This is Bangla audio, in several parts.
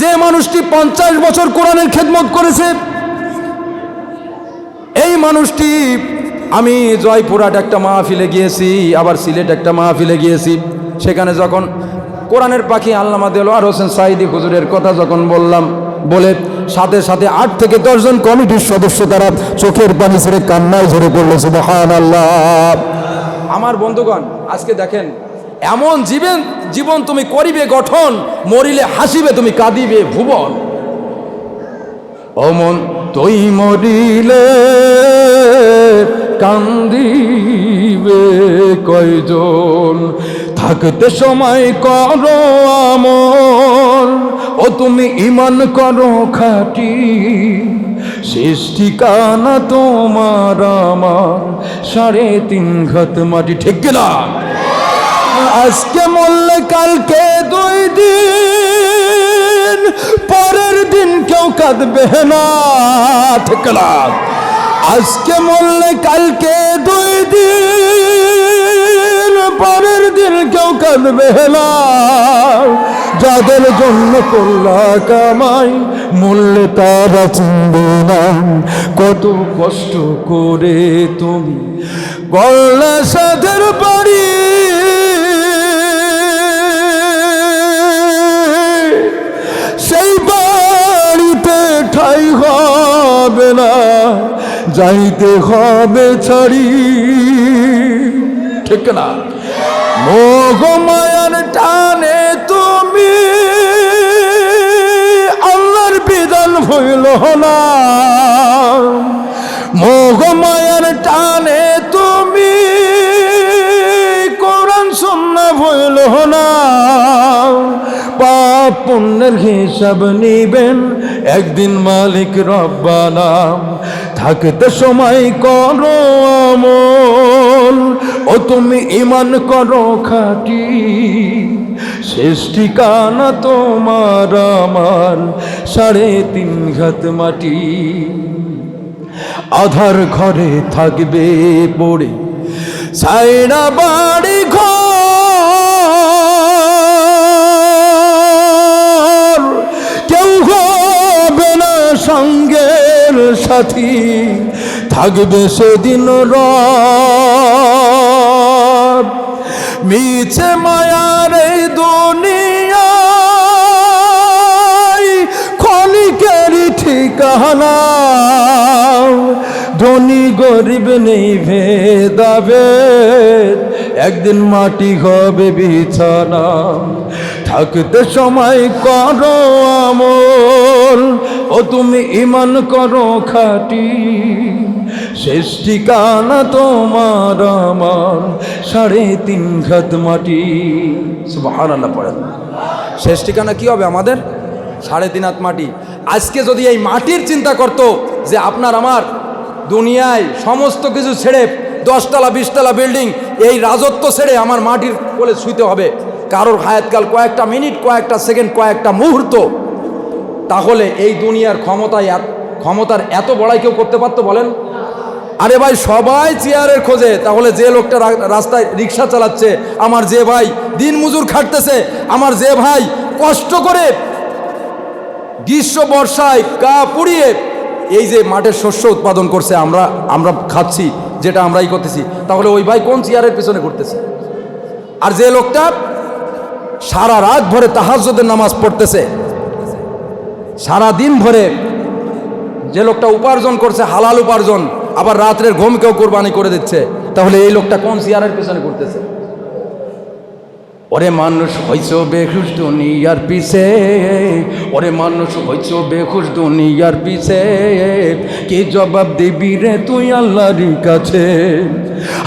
যে মানুষটি পঞ্চাশ বছর কোরআনের খেদমত করেছে, এই মানুষটি, আমি জয়পুরহাট একটা মাহফিলে গিয়েছি, আবার সিলেট একটা মাহফিলে গিয়েছি। সেখানে যখন কোরআনের পাখি আল্লামা দেলোয়ার হোসেন সাইদি হুজুরের কথা যখন বললাম, বলে সাথে সাথে আট থেকে দশজন কমিটির সদস্য তারা চোখের পানি ছেড়ে কান্নায় ঝরে পড়ল আল্লাহ আমার বন্ধুগণ, আজকে দেখেন, এমন জীবন জীবন তুমি করিবে গঠন, মরিলে হাসিবে তুমি কাঁদিবে ভুবন। অমন তুই মরিলে কান্দিবে কয়জন? থাকতে সময় করো আমল, ও তুমি ইমান করো খাটি। শেষ ঠিকানা তোমার আমার, সাড়ে তিন ঘাত মাটি, ঠিক কিনা? আজকে মরলে কালকে দুই দিন, পরের দিন কেউ কাঁদবে না, ঠিক আজকে মরলে কালকে দুই দিন, পরের দিন কেউ কাঁদবে না। যাদের জন্য করলা কামাই মূল্যে তারা চিনবে না। কত কষ্ট করে তুমি গল্লা সাধের বাড়ি হবে না, যাইতে হবে ছাড়ি। ঠিক না? মোহ মায়ার টানে তুমি, আল্লাহর বিধান হইল না। মোহ মায়ার টানে তুমি, কোরআন শূন্য হইল না। পাপ পুণ্যের হিসাব নিবেন একদিন মালিক রব্বানা, থাকতে সময় করো আমল। ও তুমি ইমান করো খাটি, শেষ ঠিকানা তোমার আমার, সাড়ে তিন ঘাত মাটি। আধার ঘরে থাকবে পড়ে সাইনা বাড়ি ঘর সঙ্গের সাথী থাকবে সেদিন রব মিছে মায়ার এই দুনিয়ায় ক্ষণিকেরই ঠিকানা। ধনী গরিব নেই ভেদাবে একদিন মাটি হবে বিছানা। থাকতে সময় করো আমল। ও তুমি ইমান করো খাটি। শেষ ঠিকানা তোমার আমার। সাড়ে তিন ঘাত মাটি। আল্লাহ পড়েন। শেষ ঠিকানা কি হবে আমাদের? সাড়ে তিন হাত মাটি। আজকে যদি এই মাটির চিন্তা করত যে আপনার আমার দুনিয়ায় সমস্ত কিছু ছেড়ে দশতলা, বিশতলা বিল্ডিং এই রাজত্ব ছেড়ে আমার মাটির কোলে শুইতে হবে। কারোর হায়াতকাল কয়েকটা মিনিট, কয়েকটা সেকেন্ড, কয়েকটা মুহূর্ত। তাহলে এই দুনিয়ার ক্ষমতায় ক্ষমতার এত বড়াই কেউ করতে পারতো বলেন? আরে ভাই, সবাই চেয়ারের খোঁজে। তাহলে যে লোকটা রাস্তায় রিক্সা চালাচ্ছে, আমার যে ভাই দিন মজুর খাটতেছে, আমার যে ভাই কষ্ট করে গ্রীষ্ম, বর্ষায় কা পুড়িয়ে এই যে মাঠের শস্য উৎপাদন করছে, আমরা আমরা খাচ্ছি। যেটা আমরাই করতেছি। তাহলে ওই ভাই কোন চেয়ারের পিছনে ঘুরতেছে? আর যে লোকটা সারা রাত ভরে তাহাজদের নামাজ পড়তেছে, সারা দিন ভরে যে লোকটা উপার্জন করছে, হালাল উপার্জন, আবার রাত্রের ঘুমকেও কোরবানি করে দিচ্ছে, তাহলে এই লোকটা কোন চেয়ারের পিছনে ঘুরতেছে? ওরে মানুষ হইছ বেখুশ দুনিয়ার পিছে, ওরে মানুষ হইছ বেখুশ দুনিয়ার পিছে, কি জবাব দিবি রে তুই আল্লাহর কাছে?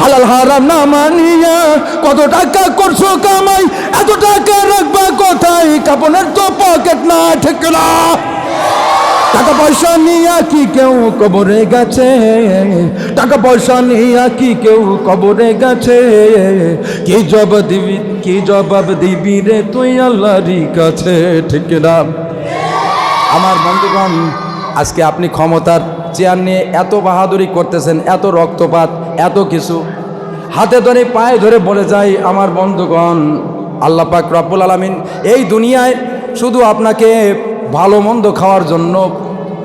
হালাল হারাম না মানিয়া কত টাকা করছ কামাই, এত টাকা রাখবা কোথায়? কাপনের তো পকেট না ঠিক না টাকা পয়সা নিয়া কি কেউ কবরে গেছে? টাকা পয়সা নিয়া কি কেউ কবরে গেছে? কি জবাব দিবি, কি জবাব দিবি রে তুই আল্লাহরই কাছে? ঠিক না? আমার বন্ধুগণ, আজকে আপনি ক্ষমতার চেয়ার নিয়ে এত বাহাদুরি করতেছেন, এত রক্তপাত, এত কিছু। হাতে ধরে, পায়ে ধরে বলে যাই, আমার বন্ধুগণ, আল্লাহ পাক রব্বুল আলমিন এই দুনিয়ায় শুধু আপনাকে ভালো মন্দ খাওয়ার জন্য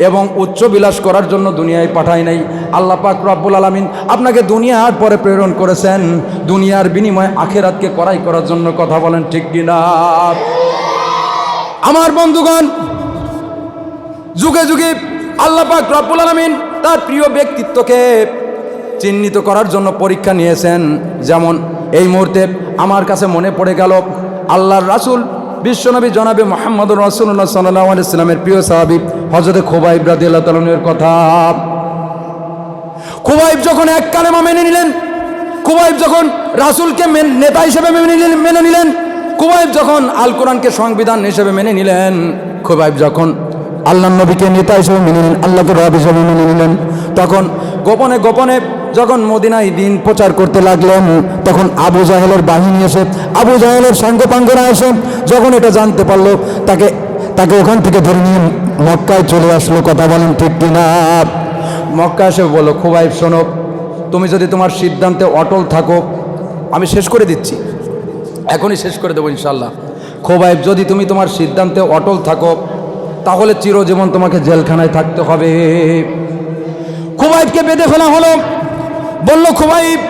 এবং উচ্চ বিলাস করার জন্য দুনিয়ায় পাঠায় নাই। আল্লাহ পাক রব্বুল আলমিন আপনাকে দুনিয়ার পরে প্রেরণ করেছেন। দুনিয়ার বিনিময়ে আখেরাতকে করাই করার জন্য কথা বলেন ঠিক কিনা? আমার বন্ধুগণ, যুগে যুগে আল্লাহ পাক রব্বুল আলমিন তার প্রিয় ব্যক্তিত্বকে চিহ্নিত করার জন্য পরীক্ষা নিয়েছেন। যেমন এই মুহূর্তে আমার কাছে মনে পড়ে গেল, আল্লাহর রাসূল বিশ্বনবী জনাবে মোহাম্মদ রসুল্লাহ সাল্লাহ ইসলামের প্রিয় সাহাবি হজরত খোবাইব রাদিয়াল্লাহু তাআলার কথা। খুবাইব যখন এক কালেমা মেনে নিলেন, খুবাইব যখন রাসুলকে নেতা হিসেবে মেনে নিলেন মেনে নিলেন, খুবাইব যখন আল কোরআনকে সংবিধান হিসেবে মেনে নিলেন, খুবাইব যখন আল্লাহ নবীকে নেতা হিসেবে মেনে নিলেন, আল্লাহকে রব হিসেবে মেনে নিলেন, তখন গোপনে গোপনে যখন মদিনায় দিন প্রচার করতে লাগলেন, তখন আবু জাহেলের বাহিনী এসে, আবু জাহেলের সাঙ্গপাঙ্গরা এসে যখন এটা জানতে পারল, তাকে তাকে ওখান থেকে ধরে নিয়ে মক্কায় চলে আসলো। কথা বলেন ঠিক কিনা? মক্কা এসে বলো খুবাইব, শোনো, তুমি যদি তোমার সিদ্ধান্তে অটল থাকো, আমি শেষ করে দিচ্ছি। এখনই শেষ করে দেবো ইনশাল্লাহ খোবাইব, যদি তুমি তোমার সিদ্ধান্তে অটল থাকো, তাহলে চিরজীবন তোমাকে জেলখানায় থাকতে হবে। খুবাইবকে বেঁধে ফেলা হলো। বলল, খুবাইব,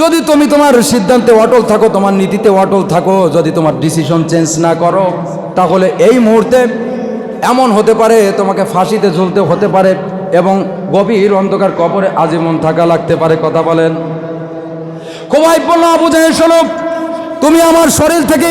যদি তুমি তোমার সিদ্ধান্তে অটল থাকো, তোমার নীতিতে অটল থাকো, যদি তোমার ডিসিশন চেঞ্জ না করো, তাহলে এই মুহূর্তে এমন হতে পারে, তোমাকে ফাঁসিতে ঝুলতে হতে পারে এবং গভীর অন্ধকার কবরে আজীবন থাকা লাগতে পারে। কথা বলেন। খুবাইব বলল, আবু শোনো, তুমি আমার শরীর থেকে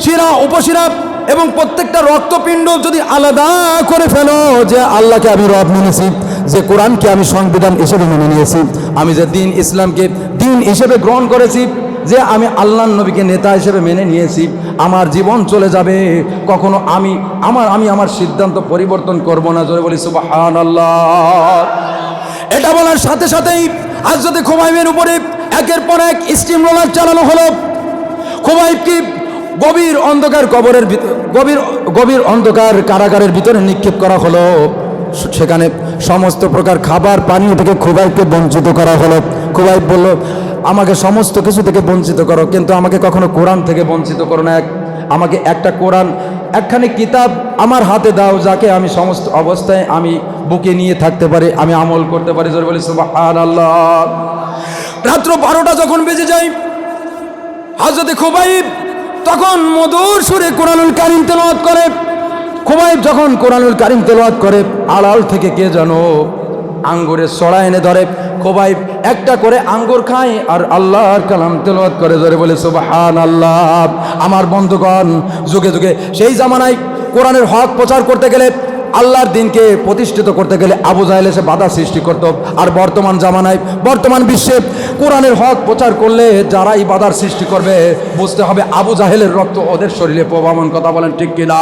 শিরা, উপশিরা এবং প্রত্যেকটা রক্তপিণ্ড যদি আলাদা করে ফেলো যে আল্লাহকে আমি রব মেনেছি, যে কোরআনকে আমি সংবিধান হিসেবে মেনে নিয়েছি, আমি যে দিন ইসলামকে দিন হিসেবে গ্রহণ করেছি, যে আমি আল্লাহ নবীকে নেতা হিসেবে মেনে নিয়েছি, আমার জীবন চলে যাবে, কখনো আমি, আমার আমি আমার সিদ্ধান্ত পরিবর্তন করব না, জোরে বলি সুবাহান আল্লাহ এটা বলার সাথে সাথেই আজ যদি খোবাইবের উপরে একের পর এক স্টিম রোলার চালানো হলো। খোবাইবকে গভীর অন্ধকার কবরের গভীর গভীর অন্ধকার কারাগারের ভিতরে নিক্ষেপ করা হলো। সেখানে সমস্ত প্রকার খাবার, পানীয় থেকে খুবাইকে বঞ্চিত করা হলো। খোবাইব বলল, আমাকে সমস্ত কিছু থেকে বঞ্চিত করো, কিন্তু আমাকে কখনো কোরআন থেকে বঞ্চিত করো না। এক আমাকে একটা কোরআন, একখানি কিতাব আমার হাতে দাও, যাকে আমি সমস্ত অবস্থায় আমি বুকে নিয়ে থাকতে পারি, আমি আমল করতে পারি। জোরে বলি আল্লাহ রাত্র বারোটা যখন বেজে যায় হাজরতে খুবাইব তখন মধুর সুরে কোরআনুল কারিম তেলাওয়াত করে। খুবাইব যখন কোরআনুল কারিম তেলাওয়াত করে, আড়াল থেকে কে জানো আঙ্গুরের সড়া এনে ধরে। খোবাইব একটা করে আঙ্গুর খায় আর আল্লাহর কালাম তেলাওয়াত করে ধরে বলে সুবাহান আল্লাহ আমার বন্ধুগণ, যুগে যুগে সেই জামানায় কোরআনের হক প্রচার করতে গেলে আল্লাহর দিনকে প্রতিষ্ঠিত করতে গেলে আবু জাহেল এসে বাধা সৃষ্টি করত। আর বর্তমান জামানায়, বর্তমান বিশ্বে কোরআনের হক প্রচার করলে যারাই বাধার সৃষ্টি করবে, বুঝতে হবে আবু জাহেলের রক্ত ওদের শরীরে প্রভাবন কথা বলেন ঠিক কিনা?